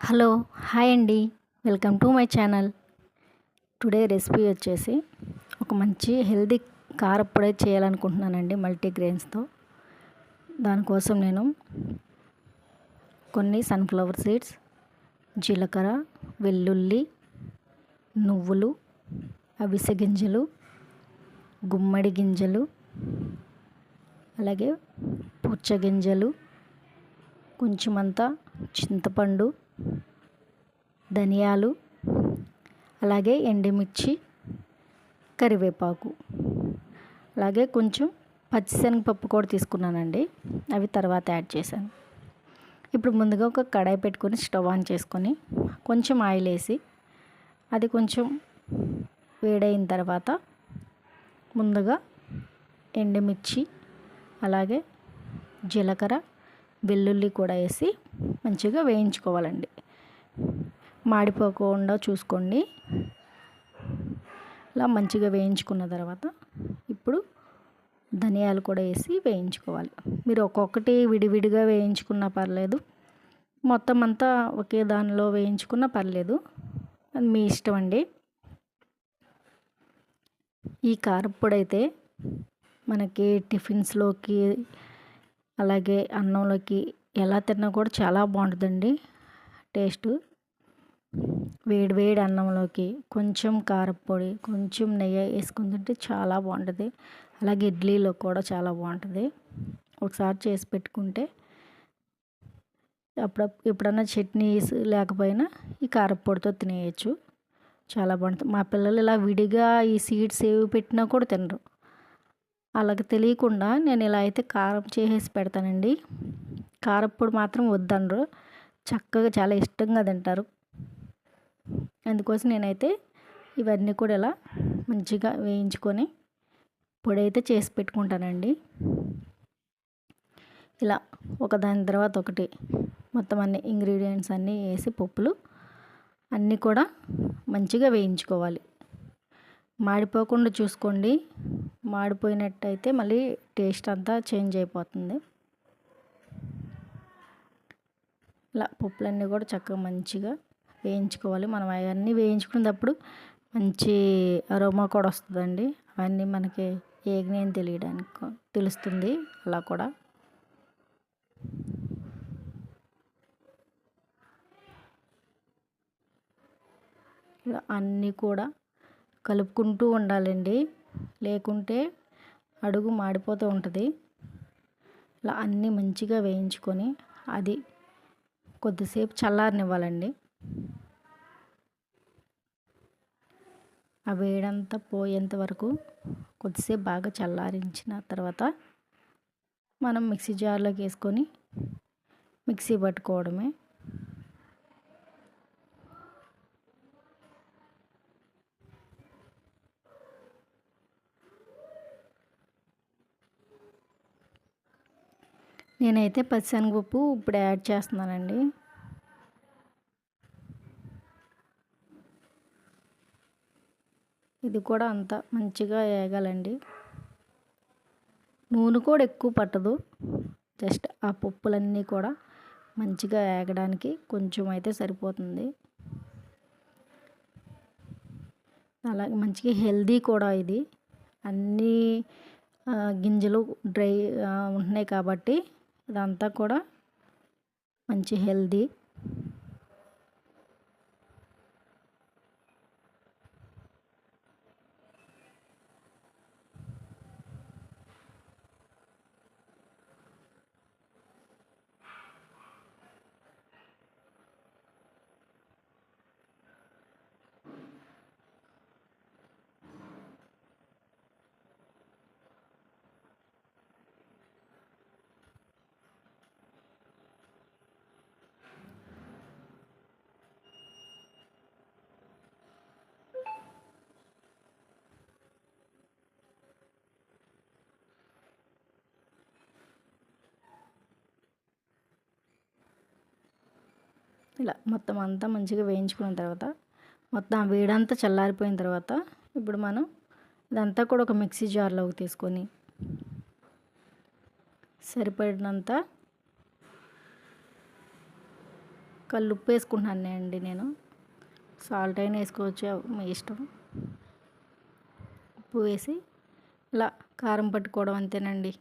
Hello hi అండి. Welcome to my channel. Today recipe వచ్చేసి ఒక మంచి హెల్దీ కారప్పుడే చేయాలనుకుంటున్నానండి మల్టీగ్రెయిన్స్తో. దానికోసం నేను కొన్ని సన్ఫ్లవర్ సీడ్స్ జీలకర్ర వెల్లుల్లి నువ్వులు అవిసె గింజలు గుమ్మడి గింజలు అలాగే పుచ్చగింజలు కొంచెమంతా చింతపండు ధనియాలు అలాగే ఎండుమిర్చి కరివేపాకు. అలాగే కొంచెం పచ్చిశనగపప్పు కూడా తీసుకున్నానండి. అవి తర్వాత యాడ్ చేశాను. ఇప్పుడు ముందుగా ఒక కడాయి పెట్టుకొని స్టవ్ ఆన్ చేసుకొని కొంచెం ఆయిల్ వేసి అది కొంచెం వేడైన తర్వాత ముందుగా ఎండుమిర్చి అలాగే జీలకర్ర వెల్లుల్లి కూడా వేసి మంచిగా వేయించుకోవాలండి. మాడిపోకుండా చూసుకోండి. ఇలా మంచిగా వేయించుకున్న తర్వాత ఇప్పుడు ధనియాలు కూడా వేసి వేయించుకోవాలి. మీరు ఒక్కొక్కటి విడివిడిగా వేయించుకున్నా పర్లేదు. మొత్తం అంతా ఒకే దానిలో వేయించుకున్నా పర్లేదు. అది మీ ఇష్టం అండి. ఈ కారప్పొడి అయితే మనకి టిఫిన్స్లోకి అలాగే అన్నంలోకి ఎలా తిన్నా కూడా చాలా బాగుంటుందండి. టేస్ట్. వేడి వేడి అన్నంలోకి కొంచెం కారపొడి కొంచెం నెయ్యి వేసుకుని తింటే చాలా బాగుంటుంది. అలాగే ఇడ్లీలో కూడా చాలా బాగుంటుంది. ఒకసారి చేసి పెట్టుకుంటే అప్పుడు ఎప్పుడన్నా చట్నీస్ లేకపోయినా ఈ కారపొడితో తినేయచ్చు. చాలా బాగుంటుంది. మా పిల్లలు ఇలా విడిగా ఈ సీడ్స్ ఏవి పెట్టినా కూడా తినరు. అలాగ తెలియకుండా నేను ఇలా అయితే కారం చేసేసి పెడతానండి. కారప్పొడి మాత్రం వద్దనరు. చక్కగా చాలా ఇష్టంగా తింటారు. అందుకోసం నేనైతే ఇవన్నీ కూడా ఇలా మంచిగా వేయించుకొని పొడి అయితే చేసి పెట్టుకుంటానండి. ఇలా ఒకదాని తర్వాత ఒకటి మొత్తం అన్ని ఇంగ్రీడియంట్స్ అన్నీ వేసి పప్పులు అన్నీ కూడా మంచిగా వేయించుకోవాలి. మాడిపోకుండా చూసుకోండి. మాడిపోయినట్టయితే మళ్ళీ టేస్ట్ అంతా చేంజ్ అయిపోతుంది. ఇలా పప్పులన్నీ కూడా చక్కగా మంచిగా వేయించుకోవాలి. మనం అవన్నీ వేయించుకునేటప్పుడు మంచి అరోమా కూడా వస్తుందండి. అవన్నీ మనకి ఏగినాయని తెలియడానికి తెలుస్తుంది. అలా కూడా. ఇలా అన్నీ కూడా కలుపుకుంటూ ఉండాలండి. లేకుంటే అడుగు మాడిపోతూ ఉంటుంది. ఇలా అన్నీ మంచిగా వేయించుకొని అది కొద్దిసేపు చల్లారనివ్వాలండి. ఆ వేడంతా పోయేంత వరకు కొద్దిసేపు బాగా చల్లారించిన తర్వాత మనం మిక్సీ జార్లోకి వేసుకొని మిక్సీ పట్టుకోవడమే. నేనైతే పచ్చిశనగపప్పు ఇప్పుడు యాడ్ చేస్తున్నానండి. ఇది కూడా అంత మంచిగా వేగాలండి. నూనె కూడా ఎక్కువ పట్టదు. జస్ట్ ఆ పప్పులన్నీ కూడా మంచిగా వేగడానికి కొంచెం అయితే సరిపోతుంది. అలాగే మంచిగా హెల్దీ కూడా ఇది. అన్నీ గింజలు డ్రై ఉంటున్నాయి కాబట్టి ఇదంతా కూడా మంచి హెల్దీ. ఇలా మొత్తం అంతా మంచిగా వేయించుకున్న తర్వాత మొత్తం ఆ వేడంతా చల్లారిపోయిన తర్వాత ఇప్పుడు మనం ఇదంతా కూడా ఒక మిక్సీ జార్లోకి తీసుకొని సరిపడినంత కల్లుప్పు వేసుకుంటున్నాను అండి నేను. సాల్ట్ అయినా వేసుకోవచ్చు మీ ఇష్టం. ఉప్పు వేసి ఇలా కారం పట్టుకోవడం అంతేనండి.